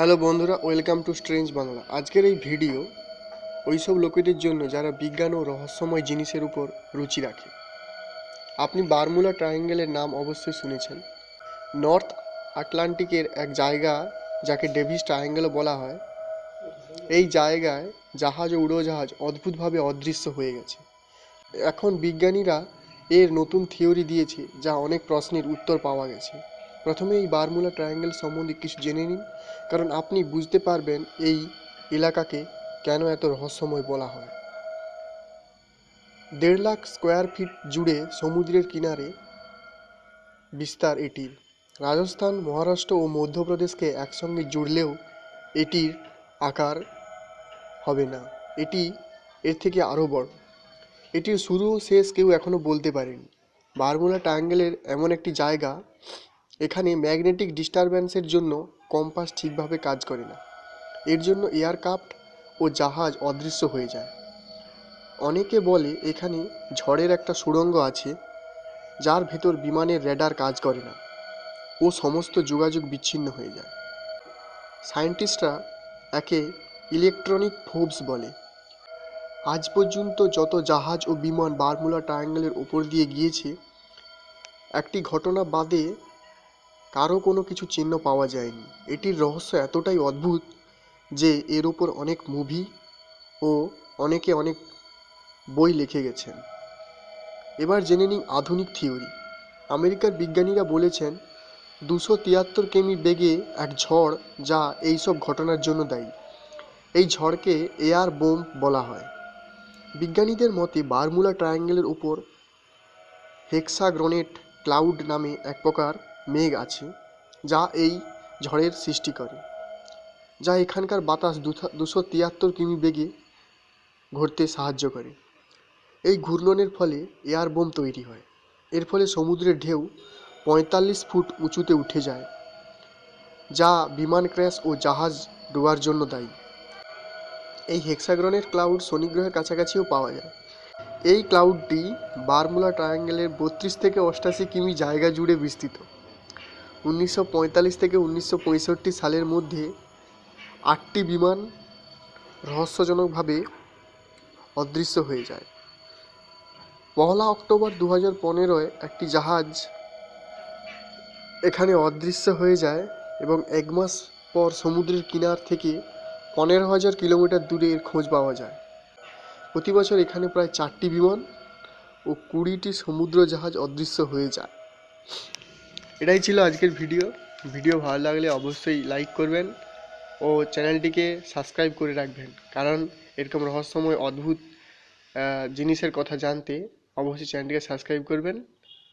Hello বন্ধুরা, welcome to strange Bangla. আজকের এই ভিডিও ওইসব লোকেদের জন্য যারা বিজ্ঞান ও রহস্যময় জিনিসের উপর রুচি রাখে। আপনি বারমুলা ট্রায়াঙ্গেলের নাম অবশ্যই শুনেছেন। নর্থ আটলান্টিকের এক জায়গা যাকে ডেভিস ট্রায়াঙ্গেলও বলা হয়, এই জায়গায় জাহাজ ও উড়োজাহাজ অদ্ভুতভাবে অদৃশ্য হয়ে গেছে। এখন বিজ্ঞানীরা এর নতুন থিওরি দিয়েছে, যা অনেক প্রশ্নের উত্তর পাওয়া গেছে। প্রথমে এই বারমুলা ট্রায়াঙ্গেল সম্বন্ধে কিছু জেনে নিন, কারণ আপনি বুঝতে পারবেন এই এলাকাকে কেন এত রহস্যময় বলা হয়। দেড় লাখ স্কোয়ার ফিট জুড়ে সমুদ্রের কিনারে বিস্তার এটির। রাজস্থান, মহারাষ্ট্র ও মধ্যপ্রদেশকে একসঙ্গে জুড়লেও এটির আকার হবে না। এটি এর থেকে আরও বড়। এটির শুরু ও শেষ কেউ এখনও বলতে পারেনি। বারমুলা ট্রায়াঙ্গেলের এমন একটি জায়গা এখানে ম্যাগনেটিক ডিস্টারব্যান্সের জন্য কম্পাস ঠিকভাবে কাজ করে না। এর জন্য এয়ারক্রাফট ও জাহাজ অদৃশ্য হয়ে যায়। অনেকে বলে এখানে ঝড়ের একটা সুড়ঙ্গ আছে, যার ভেতর বিমানের রেডার কাজ করে না ও সমস্ত যোগাযোগ বিচ্ছিন্ন হয়ে যায়। সায়েন্টিস্টরা একে ইলেকট্রনিক ফোবস বলে। আজ পর্যন্ত যত জাহাজ ও বিমান বারমুলা ট্রায়াঙ্গেলের ওপর দিয়ে গিয়েছে, একটি ঘটনা বাদে কারও কোনো কিছু চিহ্ন পাওয়া যায়নি। এটির রহস্য এতটাই অদ্ভুত যে এর ওপর অনেক মুভি ও অনেকে অনেক বই লিখে গেছেন। এবার জেনে নিন আধুনিক থিওরি আমেরিকার বিজ্ঞানীরা বলেছেন, দুশো তিয়াত্তর কিমি বেগে এক ঝড় যা এইসব ঘটনার জন্য দায়ী। এই ঝড়কে এয়ার বোম বলা হয়। বিজ্ঞানীদের মতে বারমুলা ট্রায়াঙ্গেলের উপর হেক্সাগ্রনেট ক্লাউড নামে এক প্রকার মেঘ আছে যা এই ঝড়ের সৃষ্টি করে, যা এখানকার বাতাস দুশো তিয়াত্তর কিমি বেগে ঘুরতে সাহায্য করে। এই ঘূর্ণনের ফলে এয়ার বোম তৈরি হয়। এর ফলে সমুদ্রের ঢেউ পঁয়তাল্লিশ ফুট উঁচুতে উঠে যায়, যা বিমান ক্র্যাশ ও জাহাজ ডোবার জন্য দায়ী। এই হেক্সাগ্রনের ক্লাউড শনি গ্রহের কাছাকাছিও পাওয়া যায়। এই ক্লাউডটি বারমুলা ট্রায়াঙ্গেলের বত্রিশ থেকে অষ্টাশি কিমি জায়গা জুড়ে বিস্তৃত। উনিশশো পঁয়তাল্লিশ থেকে উনিশশো পঁয়ষট্টি সালের মধ্যে আটটি বিমান রহস্যজনকভাবে অদৃশ্য হয়ে যায়। পহলা অক্টোবর দু হাজার পনেরোয় একটি জাহাজ এখানে অদৃশ্য হয়ে যায় এবং এক মাস পর সমুদ্রের কিনার থেকে পনেরো হাজার কিলোমিটার দূরে এর খোঁজ পাওয়া যায়। প্রতি বছর এখানে প্রায় চারটি বিমান ও কুড়িটি সমুদ্র জাহাজ অদৃশ্য হয়ে যায়। এটাই ছিল আজকের ভিডিও। ভিডিও ভালো লাগলে অবশ্যই লাইক করবেন ও চ্যানেলটিকে সাবস্ক্রাইব করে রাখবেন। কারণ এরকম রহস্যময়, অদ্ভুত জিনিসের কথা জানতে অবশ্যই চ্যানেলটিকে সাবস্ক্রাইব করবেন।